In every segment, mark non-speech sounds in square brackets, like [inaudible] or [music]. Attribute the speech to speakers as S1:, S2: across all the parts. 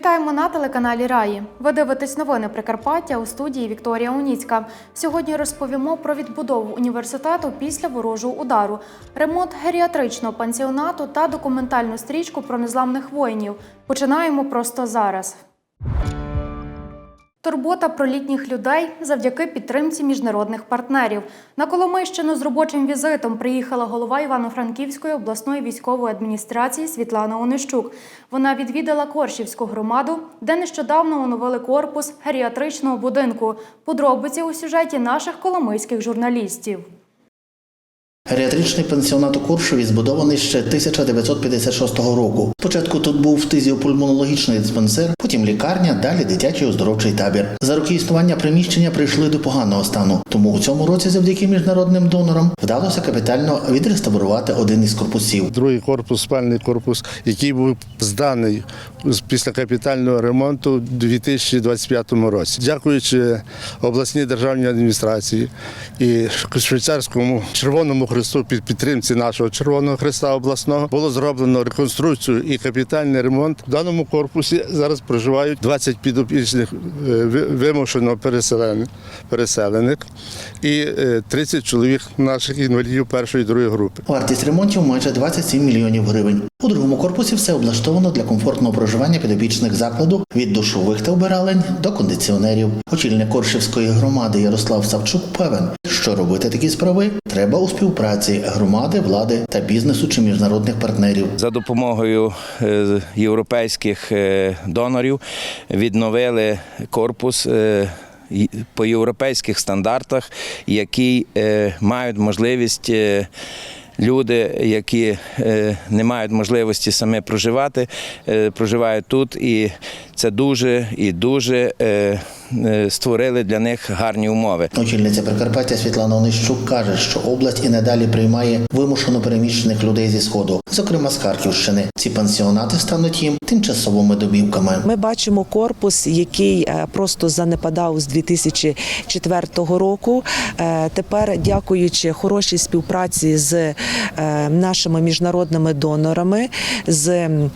S1: Вітаємо на телеканалі Раї. Ви дивитесь новини Прикарпаття у студії Вікторія Уніцька. Сьогодні розповімо про відбудову університету після ворожого удару, ремонт геріатричного пансіонату та документальну стрічку про незламних воїнів. Починаємо просто зараз. Турбота про літніх людей завдяки підтримці міжнародних партнерів. На Коломийщину з робочим візитом приїхала голова Івано-Франківської обласної військової адміністрації Світлана Онищук. Вона відвідала Коршівську громаду, де нещодавно оновили корпус геріатричного будинку. Подробиці у сюжеті наших коломийських журналістів.
S2: Геріатричний пансіонат у Куршеві збудований ще 1956 року. Спочатку тут був фтизіопульмонологічний диспансер, потім лікарня, далі дитячий оздоровчий табір. За роки існування приміщення прийшли до поганого стану. Тому у цьому році, завдяки міжнародним донорам, вдалося капітально відреставрувати один із корпусів.
S3: Другий корпус, спальний корпус, який був зданий після капітального ремонту у 2025 році. Дякуючи обласній державній адміністрації і швейцарському Червоному Христу під підтримці нашого Червоного Христа обласного було зроблено реконструкцію і капітальний ремонт. В даному корпусі зараз проживають 20 підопічних е, вимушено переселених, і е, 30 чоловік наших інвалідів першої і другої групи.
S2: Вартість ремонтів майже 27 мільйонів гривень. У другому корпусі все облаштовано для комфортного проживання підопічних закладу від душових та вбиралень до кондиціонерів. Очільник Коршівської громади Ярослав Савчук певен, що робити такі справи треба у співпраці громади, влади та бізнесу чи міжнародних партнерів.
S4: За допомогою е, європейських е, донорів відновили корпус. е, По європейських стандартах, які мають можливість люди, які е, не мають можливості саме проживати, е, проживають тут, і це дуже і дуже е, е, створили для них гарні умови.
S2: Очільниця Прикарпаття Світлана Онищук каже, що область і надалі приймає вимушено переміщених людей зі сходу, зокрема з Харківщини. Ці пансіонати стануть їм тимчасовими домівками.
S5: Ми бачимо корпус, який е, просто занепадав з 2004 року. Е, Тепер, дякуючи хорошій співпраці з е, нашими міжнародними донорами, з е,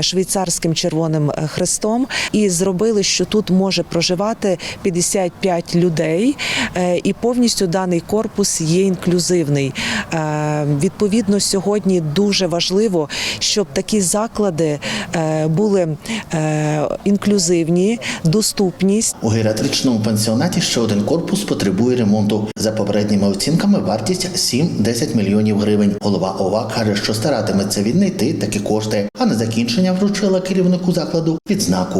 S5: швейцарським Червоним Хрестом, і зробили, що тут може проживати 55 людей, е, і повністю даний корпус є інклюзивний. Е, Відповідно, сьогодні дуже важливо, щоб такі заклади е, були інклюзивні, доступність.
S2: У геріатричному пансіонаті ще один корпус потребує ремонту. За попередніми оцінками вартість 7-10 мільйонів гривень. Голова ОВА каже, що старатиметься віднайти такі кошти, а на закінчення вручила керівнику закладу відзнаку.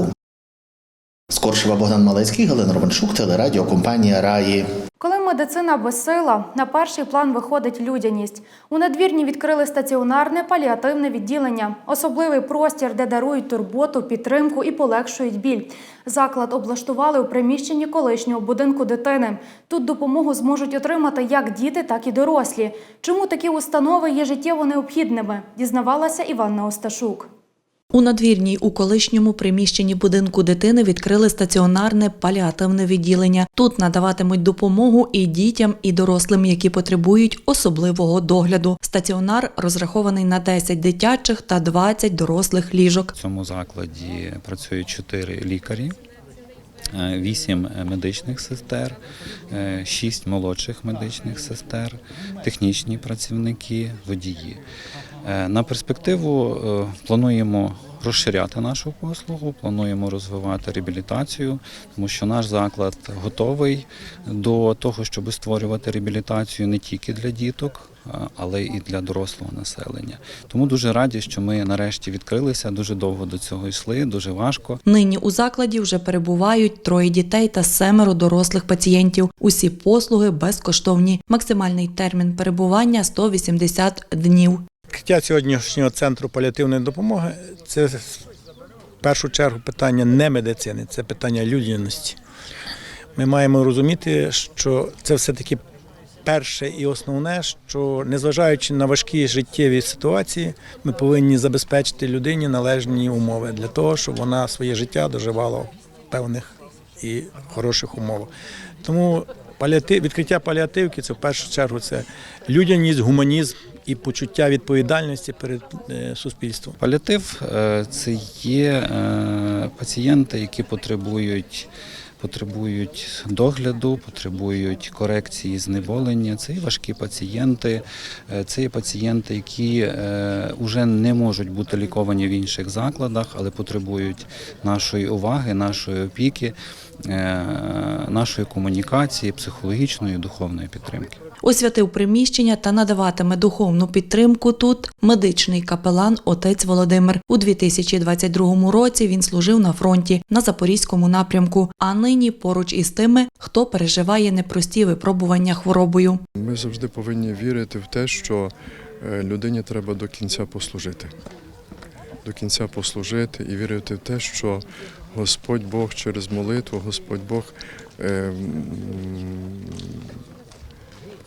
S2: Скоршева Богдан Малецький, Галина Романчук, телерадіокомпанія Раї.
S1: Коли медицина безсила, на перший план виходить людяність. У надвірні відкрили стаціонарне паліативне відділення, особливий простір, де дарують турботу, підтримку і полегшують біль. Заклад облаштували у приміщенні колишнього будинку дитини. Тут допомогу зможуть отримати як діти, так і дорослі. Чому такі установи є життєво необхідними? Дізнавалася Іванна Осташук.
S6: У надвірній у колишньому приміщенні будинку дитини відкрили стаціонарне паліативне відділення. Тут надаватимуть допомогу і дітям, і дорослим, які потребують особливого догляду. Стаціонар розрахований на 10 дитячих та 20 дорослих ліжок.
S7: В цьому закладі працюють чотири лікарі, е, вісім медичних сестер, е, шість молодших медичних сестер, технічні працівники, водії. Е, На перспективу е, плануємо розширяти нашу послугу, плануємо розвивати реабілітацію, тому що наш заклад готовий до того, щоб створювати реабілітацію не тільки для діток, але і для дорослого населення. Тому дуже раді, що ми нарешті відкрилися. Дуже довго до цього йшли, дуже важко.
S6: Нині у закладі вже перебувають троє дітей та семеро дорослих пацієнтів. Усі послуги безкоштовні. Максимальний термін перебування 180 днів.
S8: Відкриття сьогоднішнього центру паліативної допомоги це в першу чергу питання не медицини, це питання людяності. Ми маємо розуміти, що це все-таки перше і основне, що незважаючи на важкі життєві ситуації, ми повинні забезпечити людині належні умови для того, щоб вона своє життя доживала в певних і хороших умовах. Тому відкриття паліативки це в першу чергу це людяність, гуманізм і почуття відповідальності перед е, суспільством.
S7: Паліатив е, це є е, пацієнти, які потребують. Потребують догляду, потребують корекції знеболення. Це і важкі пацієнти, це є пацієнти, які вже не можуть бути ліковані в інших закладах, але потребують нашої уваги, нашої опіки, нашої комунікації, психологічної духовної підтримки.
S6: Освятив приміщення та надаватиме духовну підтримку тут медичний капелан отець Володимир. У 2022 році він служив на фронті на запорізькому напрямку, а нині поруч із тими, хто переживає непрості випробування хворобою.
S9: Ми завжди повинні вірити в те, що е, людині треба до кінця послужити. До кінця послужити і вірити в те, що Господь Бог через молитву, Господь Бог е,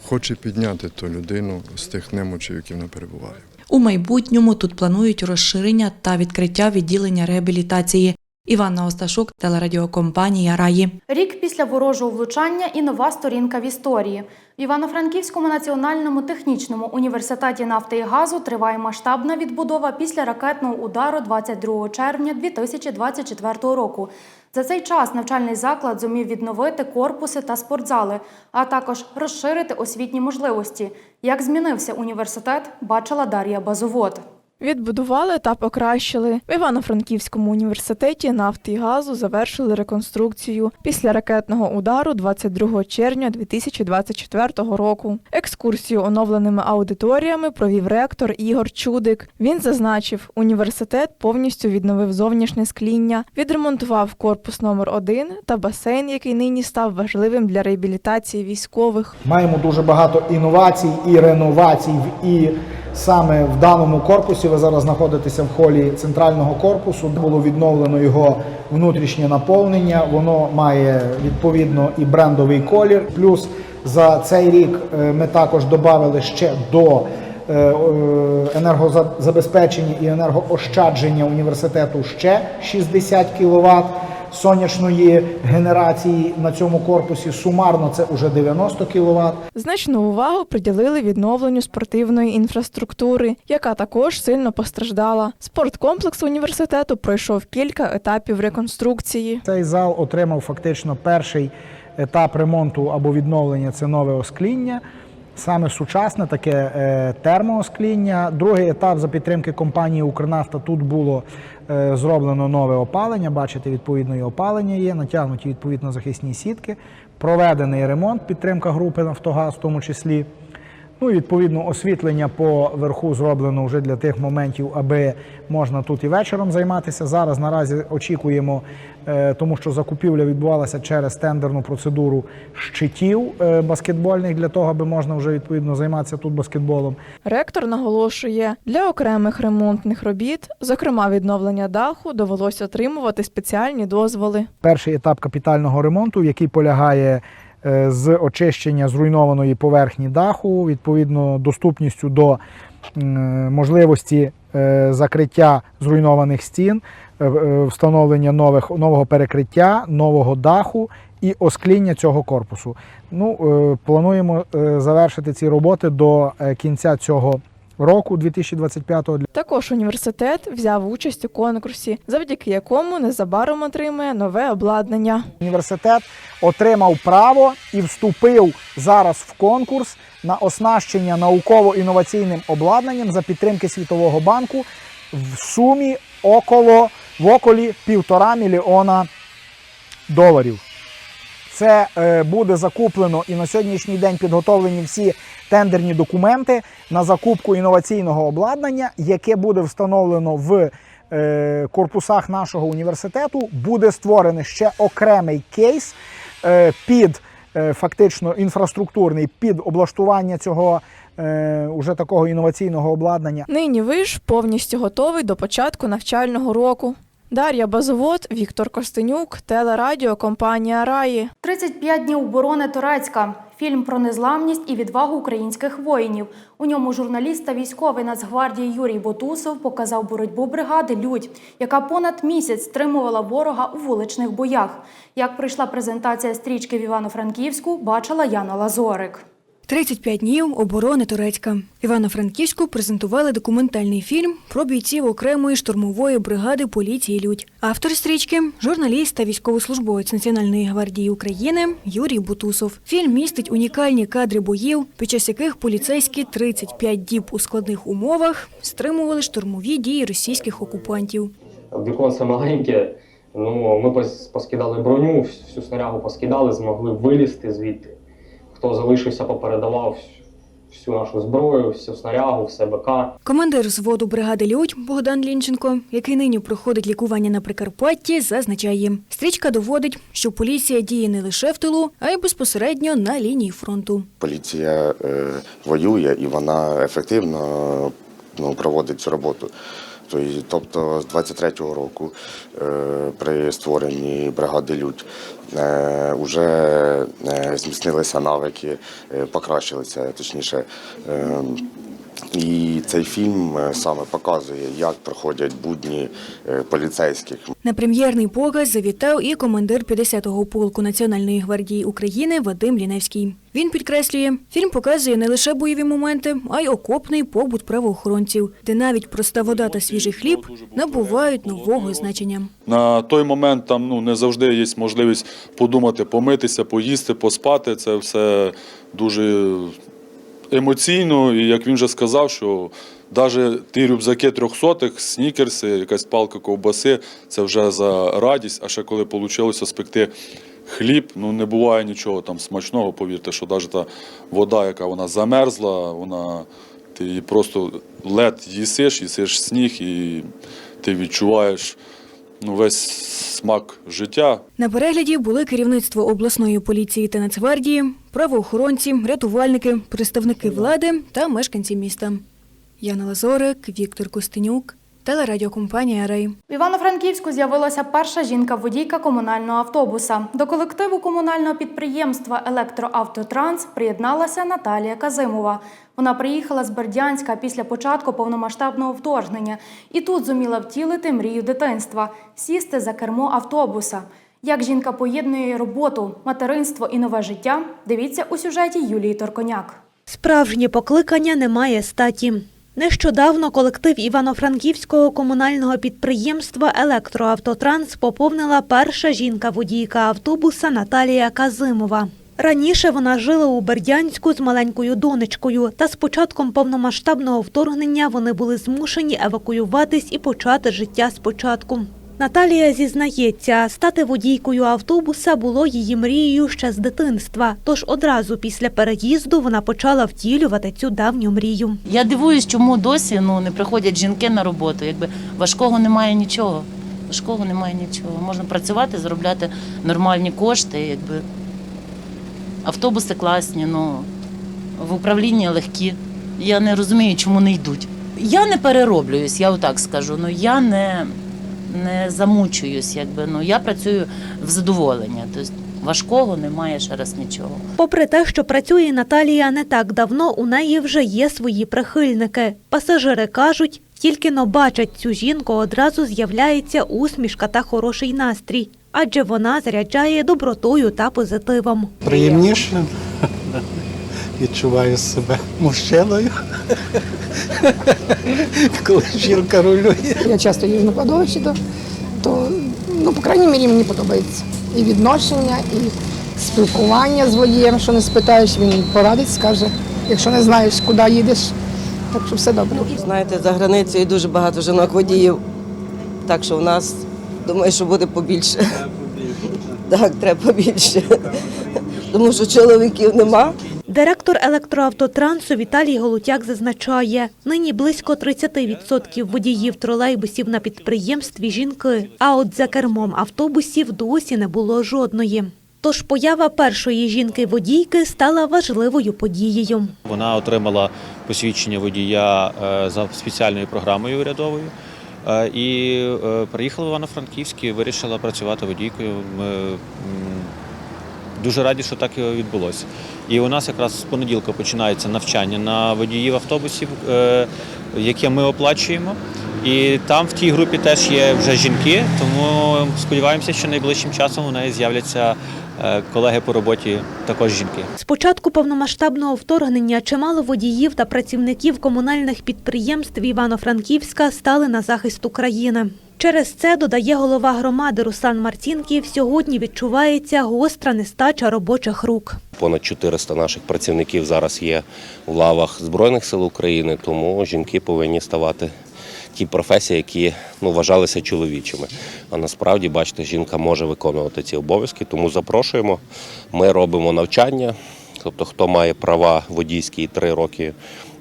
S9: хоче підняти ту людину з тих немочів, які вона перебуває.
S6: У майбутньому тут планують розширення та відкриття відділення реабілітації. Іванна Осташук, телерадіокомпанія Раї.
S1: Рік після ворожого влучання і нова сторінка в історії. В Івано-Франківському національному технічному університеті нафти і газу триває масштабна відбудова після ракетного удару 22 червня 2024 року. За цей час навчальний заклад зумів відновити корпуси та спортзали, а також розширити освітні можливості. Як змінився університет, бачила Дар'я Базовод.
S10: Відбудували та покращили. В Івано-Франківському університеті нафти і газу завершили реконструкцію після ракетного удару 22 червня 2024 року. Екскурсію оновленими аудиторіями провів ректор Ігор Чудик. Він зазначив, університет повністю відновив зовнішнє скління, відремонтував корпус номер 1 та басейн, який нині став важливим для реабілітації військових.
S11: Маємо дуже багато інновацій і реновацій. в- І саме в даному корпусі ви зараз знаходитеся в холі центрального корпусу. Було відновлено його внутрішнє наповнення. Воно має відповідно і брендовий колір. Плюс за цей рік е, ми також додали ще до е, е, енергозабезпечення і енергоощадження університету ще 60 кВт сонячної генерації на цьому корпусі. Сумарно це вже 90 кВт.
S10: Значну увагу приділили відновленню спортивної інфраструктури, яка також сильно постраждала. Спорткомплекс університету пройшов кілька етапів реконструкції.
S11: Цей зал отримав фактично перший етап ремонту або відновлення це нове оскління. Саме сучасне таке е, термооскління. Другий етап за підтримки компанії Укрнафта тут було е, зроблено нове опалення. Бачите, відповідно і опалення є, натягнуті відповідно захисні сітки, проведений ремонт, підтримка групи Нафтогаз, в тому числі. Ну і відповідно освітлення по верху зроблено вже для тих моментів, аби можна тут і вечором займатися. Зараз наразі очікуємо, е, тому що закупівля відбувалася через тендерну процедуру щитів е, баскетбольних для того, аби можна вже відповідно займатися тут баскетболом.
S10: Ректор наголошує, для окремих ремонтних робіт, зокрема відновлення даху, довелося отримувати спеціальні дозволи.
S11: Перший етап капітального ремонту, який полягає з очищення зруйнованої поверхні даху, відповідно доступністю до можливості е, закриття зруйнованих стін, е, е, встановлення нових, нового перекриття, нового даху і оскління цього корпусу. Ну, е, плануємо е, завершити ці роботи до е, кінця цього року, 2025-го.
S10: Також університет взяв участь у конкурсі, завдяки якому незабаром отримає нове обладнання.
S11: Університет отримав право і вступив зараз в конкурс на оснащення науково-інноваційним обладнанням за підтримки Світового банку в сумі около в околі півтора мільйона доларів. Це е, буде закуплено і на сьогоднішній день підготовлені всі тендерні документи на закупку інноваційного обладнання, яке буде встановлено в е, корпусах нашого університету. Буде створений ще окремий кейс е, під фактично інфраструктурний під облаштування цього уже такого інноваційного обладнання.
S10: Нині виш повністю готовий до початку навчального року. Дар'я Базовод, Віктор Костенюк, телерадіо, компанія Раї.
S1: 35 днів оборони Турецька. Фільм про незламність і відвагу українських воїнів. У ньому журналіст та військовий Нацгвардії Юрій Ботусов показав боротьбу бригади Людь, яка понад місяць стримувала ворога у вуличних боях. Як прийшла презентація стрічки в Івано-Франківську, бачила Яна Лазорик.
S12: 35 днів оборони Турецька. Івано-Франківську презентували документальний фільм про бійців окремої штурмової бригади поліції Людь. Автор стрічки журналіст та військовослужбовець Національної гвардії України Юрій Бутусов. Фільм містить унікальні кадри боїв, під час яких поліцейські 35 діб у складних умовах стримували штурмові дії російських окупантів.
S13: Віконце маленьке. Ну, ми пос- поскидали броню, всю снарягу поскидали, змогли вилізти звідти. Хто залишився, попередавав всю нашу зброю, всю снарягу, все БК.
S12: Командир зводу бригади Людь Богдан Лінченко, який нині проходить лікування на Прикарпатті, зазначає, стрічка доводить, що поліція діє не лише в тилу, а й безпосередньо на лінії фронту.
S14: Поліція е, воює і вона ефективно ну, проводить цю роботу. Тобто- Тобто з 23-го року е, при створенні бригади Людь е, вже е, зміцнилися навики, е, покращилися точніше. І цей фільм е, саме показує, як проходять будні е, поліцейських.
S12: На прем'єрний показ завітав і командир 50-го полку Національної гвардії України Вадим Ліневський. Він підкреслює, фільм показує не лише бойові моменти, а й окопний побут правоохоронців, де навіть проста вода та свіжий хліб набувають нового значення.
S15: На той момент там ну не завжди є можливість подумати, помитися, поїсти, поспати. Це все дуже емоційно. І як він вже сказав, що навіть ті рюкзаки трьохсотих, снікерси, якась палка ковбаси це вже за радість. А ще коли вийшло спекти хліб, ну не буває нічого там смачного, повірте, що навіть та вода, яка вона замерзла, вона ти просто лед їсиш, їсиш сніг, і ти відчуваєш ну, весь смак життя.
S12: На перегляді були керівництво обласної поліції та Нацгвардії, правоохоронці, рятувальники, представники влади та мешканці міста. Яна Лазорик, Віктор Костенюк, телерадіокомпанія Рей.
S1: В Івано-Франківську з'явилася перша жінка-водійка комунального автобуса. До колективу комунального підприємства Електроавтотранс приєдналася Наталія Казимова. Вона приїхала з Бердянська після початку повномасштабного вторгнення і тут зуміла втілити мрію дитинства сісти за кермо автобуса. Як жінка поєднує роботу, материнство і нове життя, дивіться у сюжеті Юлії Торконяк.
S16: Справжнє покликання не має статі. Нещодавно колектив Івано-Франківського комунального підприємства Електроавтотранс поповнила перша жінка-водійка автобуса Наталія Казимова. Раніше вона жила у Бердянську з маленькою донечкою, та з початком повномасштабного вторгнення вони були змушені евакуюватись і почати життя спочатку. Наталія зізнається, стати водійкою автобуса було її мрією ще з дитинства. Тож одразу після переїзду вона почала втілювати цю давню мрію.
S17: Я дивуюсь, чому досі ну, не приходять жінки на роботу. Якби важкого немає нічого. Важкого немає нічого. Можна працювати, заробляти нормальні кошти. Якби. Автобуси класні, ну, в управлінні легкі. Я не розумію, чому не йдуть. Я не перероблююсь, я отак скажу. Ну, я не, не замучуюсь, якби. Ну, я працюю в задоволення. Тобто важкого немає ще раз нічого.
S16: Попри те, що працює Наталія не так давно, у неї вже є свої прихильники. Пасажири кажуть, тільки но бачать цю жінку, одразу з'являється усмішка та хороший настрій, адже вона заряджає добротою та позитивом.
S18: Приємніше відчуваю себе мужчиною, [laughs] коли жінка рулює.
S19: Я часто їжджу на кладовище, то, то ну, по крайній мірі мені подобається. І відношення, і спілкування з водієм, що не спитаєш, він порадить, скаже, якщо не знаєш, куди їдеш, так що все добре.
S20: Знаєте, за границею дуже багато жінок водіїв, так що в нас думаю, що буде побільше. Так, треба побільше. Тому що чоловіків нема.
S16: Директор електроавтотрансу Віталій Голутяк зазначає, нині близько 30% водіїв тролейбусів на підприємстві жінки, а от за кермом автобусів досі не було жодної. Тож поява першої жінки-водійки стала важливою подією.
S21: Вона отримала посвідчення водія е, за спеціальною програмою урядовою. е, І е, приїхала в Івано-Франківськ і вирішила працювати водійкою. Ми дуже раді, що так відбулося. І у нас якраз з понеділка починається навчання на водіїв автобусів, е, яке ми оплачуємо. І там в тій групі теж є вже жінки, тому сподіваємося, що найближчим часом у неї з'являться е, колеги по роботі також жінки.
S16: З початку повномасштабного вторгнення чимало водіїв та працівників комунальних підприємств Івано-Франківська стали на захист України. Через це, додає голова громади Руслан Марцінків, сьогодні відчувається гостра нестача робочих рук.
S22: Понад 400 наших працівників зараз є в лавах Збройних сил України, тому жінки повинні ставати ті професії, які ну, вважалися чоловічими. А насправді, бачите, жінка може виконувати ці обов'язки, тому запрошуємо. Ми робимо навчання. Тобто, хто має права водійські три роки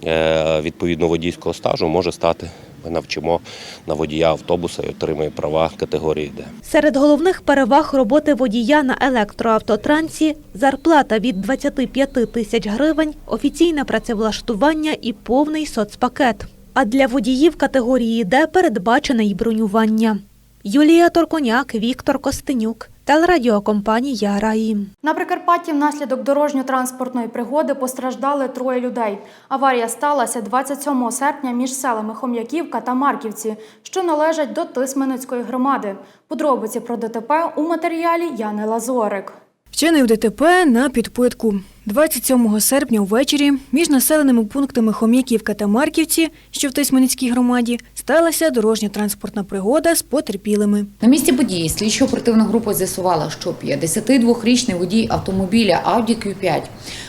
S22: е, відповідно водійського стажу, може стати. Ми навчимо на водія автобуса і отримує права категорії Д.
S16: Серед головних переваг роботи водія на електроавтотрансі зарплата від 25 тисяч гривень, офіційне працевлаштування і повний соцпакет. А для водіїв категорії Д передбачене й бронювання. Юлія Торконяк, Віктор Костенюк, телерадіокомпанія Раї.
S1: На Прикарпатті внаслідок дорожньо-транспортної пригоди постраждали троє людей. Аварія сталася 27 серпня між селами Хом'яківка та Марківці, що належать до Тисменецької громади. Подробиці про ДТП у матеріалі Яни Лазорик.
S12: Вчинив ДТП на підпитку. 27 серпня ввечері між населеними пунктами Хом'яківка та Марківці, що в Тисменецькій громаді, сталася дорожньо-транспортна пригода з потерпілими.
S23: На місці події слідчо-оперативна група з'ясувала, що 52-річний водій автомобіля Audi Q5,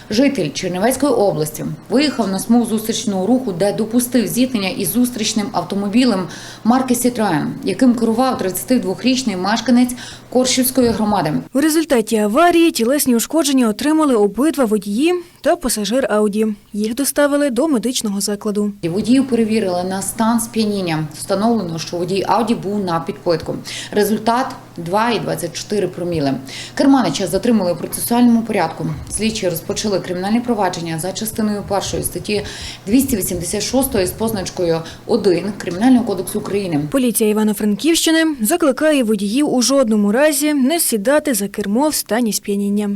S23: житель Чернівецької області, виїхав на смугу зустрічного руху, де допустив зіткнення із зустрічним автомобілем марки Citroën, яким керував 32-річний мешканець Коршівської громади.
S12: У результаті аварії тілесні ушкодження отримали обидва водії та пасажир Ауді. Їх доставили до медичного закладу.
S23: Водію перевірили на стан сп'яніння. Встановлено, що водій Ауді був на підпитку. Результат 2,24 проміли. Керманича затримали у процесуальному порядку. Слідчі розпочали кримінальне провадження за частиною першої статті 286 з позначкою 1 Кримінального кодексу України.
S12: Поліція Івано-Франківщини закликає водіїв у жодному разі не сідати за кермо в стані сп'яніння.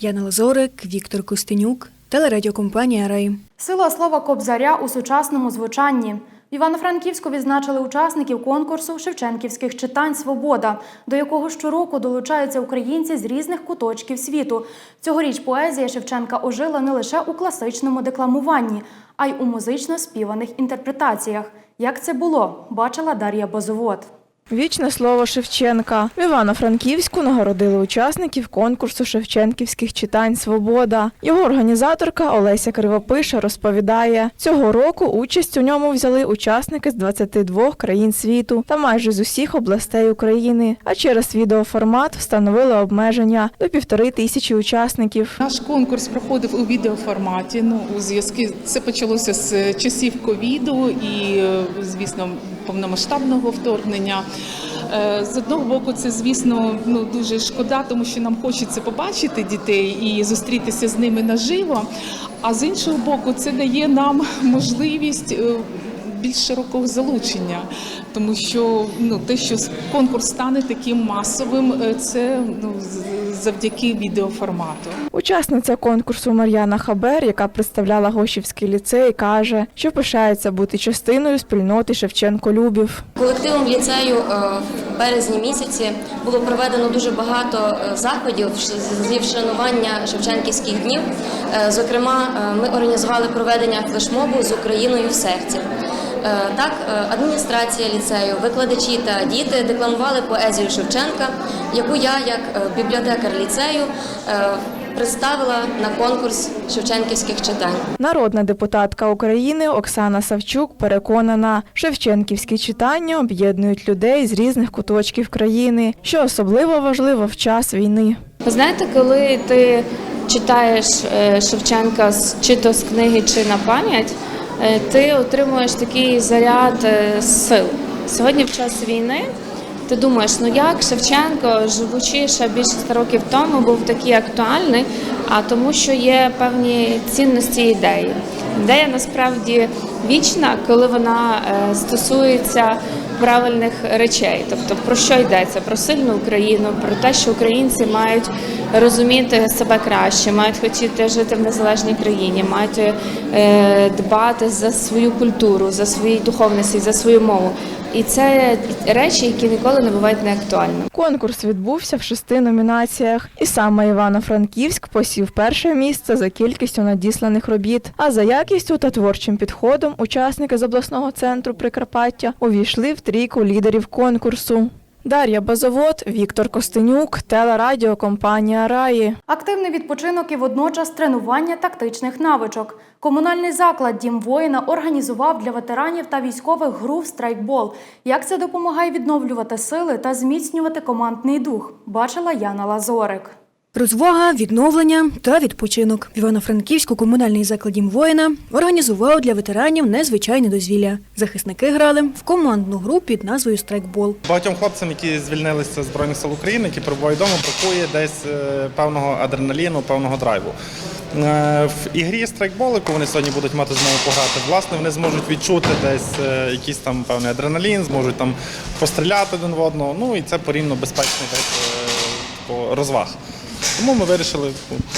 S12: Яна Лазорик, Віктор Костенюк, телерадіокомпанія Рай.
S1: Сила слова Кобзаря у сучасному звучанні. В Івано-Франківську відзначили учасників конкурсу Шевченківських читань Свобода, до якого щороку долучаються українці з різних куточків світу. Цьогоріч поезія Шевченка ожила не лише у класичному декламуванні, а й у музично співаних інтерпретаціях. Як це було, бачила Дар'я Бозовод.
S10: Вічне слово Шевченка. В Івано-Франківську нагородили учасників конкурсу Шевченківських читань Свобода. Його організаторка Олеся Кривопиша розповідає, цього року участь у ньому взяли учасники з 22 країн світу та майже з усіх областей України. А через відеоформат встановили обмеження до півтори тисячі учасників.
S24: Наш конкурс проходив у відеоформаті. Ну у зв'язку це почалося з часів ковіду і, е, звісно, повномасштабного вторгнення. Е, З одного боку, це звісно ну дуже шкода, тому що нам хочеться побачити дітей і зустрітися з ними наживо. А з іншого боку, це дає нам можливість е, більш широкого залучення, тому що ну те, що конкурс стане таким масовим, е, це ну завдяки відеоформату.
S10: Учасниця конкурсу Мар'яна Хабер, яка представляла Гошівський ліцей, каже, що пишається бути частиною спільноти Шевченко-Любів.
S25: Колективом ліцею е, в березні місяці було проведено дуже багато е, заходів зі вшанування Шевченківських днів. Е, Зокрема, ми організували проведення флешмобу з Україною в серці. Е, Так, е, адміністрація ліцею, викладачі та діти декламували поезію Шевченка, яку я, як е, бібліотекар ліцею, представила на конкурс Шевченківських читань.
S10: Народна депутатка України Оксана Савчук переконана, шевченківські читання об'єднують людей з різних куточків країни, що особливо важливо в час війни.
S26: Ви знаєте, коли ти читаєш Шевченка з- чи то з книги, чи на пам'ять, ти отримуєш такий заряд е, сил. Сьогодні, в час війни, ти думаєш, ну як Шевченко, живучи ще більше 100 років тому, був такий актуальний, а тому, що є певні цінності ідеї. Ідея насправді вічна, коли вона е, стосується правильних речей. Тобто про що йдеться? Про сильну Україну, про те, що українці мають розуміти себе краще, мають хотіти жити в незалежній країні, мають е, дбати за свою культуру, за свої духовності, за свою мову. І це речі, які ніколи не бувають неактуальними.
S10: Конкурс відбувся в шести номінаціях, і саме Івано-Франківськ посів перше місце за кількістю надісланих робіт. А за якістю та творчим підходом учасники з обласного центру Прикарпаття увійшли в трійку лідерів конкурсу. Дар'я Базовод, Віктор Костенюк, телерадіокомпанія Раї.
S1: Активний відпочинок і водночас тренування тактичних навичок. Комунальний заклад Дім воїна організував для ветеранів та військових гру в страйкбол. Як це допомагає відновлювати сили та зміцнювати командний дух? Бачила Яна Лазорик.
S12: Розвага, відновлення та відпочинок. В Івано-Франківську комунальний заклад «Дім воїна організував для ветеранів незвичайне дозвілля. Захисники грали в командну гру під назвою Страйкбол.
S27: Багатьом хлопцям, які звільнилися з Збройних сил України, які перебувають вдома, бракує десь е, певного адреналіну, певного драйву. Е, В ігрі страйкбол, яку вони сьогодні будуть мати змогу пограти, власне, вони зможуть відчути десь е, якийсь там певний адреналін, зможуть там постріляти один в одного. Ну і це порівняно безпечний розваг. Тому ми вирішили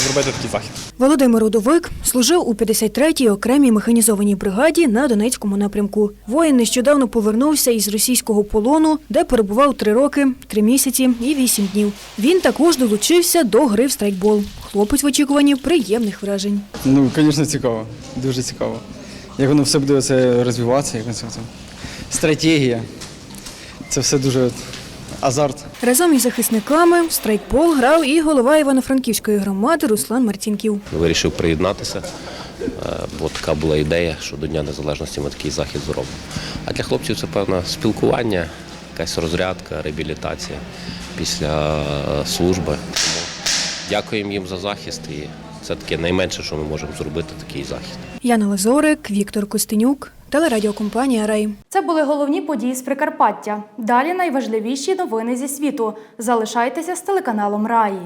S27: зробити такий захід.
S12: Володимир Рудовик служив у 53-й окремій механізованій бригаді на Донецькому напрямку. Воїн нещодавно повернувся із російського полону, де перебував три роки, три місяці і вісім днів. Він також долучився до гри в страйкбол. Хлопець в очікуванні приємних вражень.
S28: Ну, звісно, цікаво, дуже цікаво. Як воно все буде це розвиватися, як це. Стратегія. Це все дуже азарт.
S12: Разом із захисниками в страйкбол грав і голова Івано-Франківської громади Руслан Марцінків.
S22: Вирішив приєднатися. Е, Бо така була ідея, що до Дня Незалежності ми такий захід зробимо. А для хлопців це певне спілкування, якась розрядка, реабілітація після е, служби. Тому дякуємо їм за захист і це таке найменше, що ми можемо зробити, такий захід.
S12: Яна Лазорик, Віктор Костенюк, телерадіокомпанія Рай.
S1: Це були головні події з Прикарпаття. Далі найважливіші новини зі світу. Залишайтеся з телеканалом Раї.